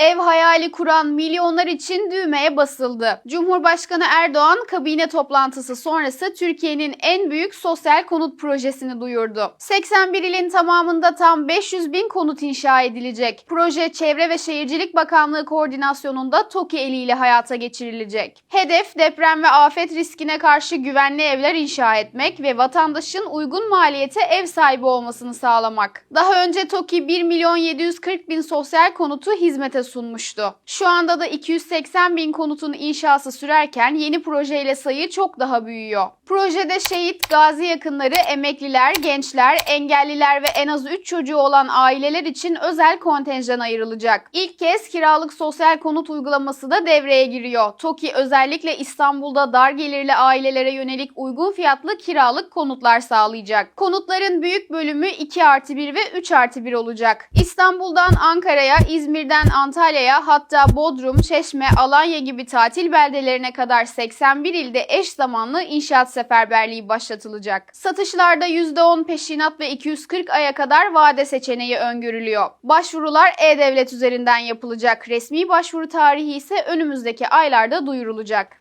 Ev hayali kuran milyonlar için düğmeye basıldı. Cumhurbaşkanı Erdoğan kabine toplantısı sonrası Türkiye'nin en büyük sosyal konut projesini duyurdu. 81 ilin tamamında tam 500 bin konut inşa edilecek. Proje Çevre ve Şehircilik Bakanlığı koordinasyonunda TOKİ eliyle hayata geçirilecek. Hedef deprem ve afet riskine karşı güvenli evler inşa etmek ve vatandaşın uygun maliyete ev sahibi olmasını sağlamak. Daha önce TOKİ 1 milyon 740 bin sosyal konutu hizmete sunmuştu. Şu anda da 280 bin konutun inşası sürerken yeni projeyle sayı çok daha büyüyor. Projede şehit, gazi yakınları, emekliler, gençler, engelliler ve en az 3 çocuğu olan aileler için özel kontenjan ayrılacak. İlk kez kiralık sosyal konut uygulaması da devreye giriyor. TOKİ özellikle İstanbul'da dar gelirli ailelere yönelik uygun fiyatlı kiralık konutlar sağlayacak. Konutların büyük bölümü 2 artı 1 ve 3 artı 1 olacak. İstanbul'dan Ankara'ya, İzmir'den Antalya'ya hatta Bodrum, Çeşme, Alanya gibi tatil beldelerine kadar 81 ilde eş zamanlı inşaat seferberliği başlatılacak. Satışlarda %10 peşinat ve 240 aya kadar vade seçeneği öngörülüyor. Başvurular e-devlet üzerinden yapılacak. Resmi başvuru tarihi ise önümüzdeki aylarda duyurulacak.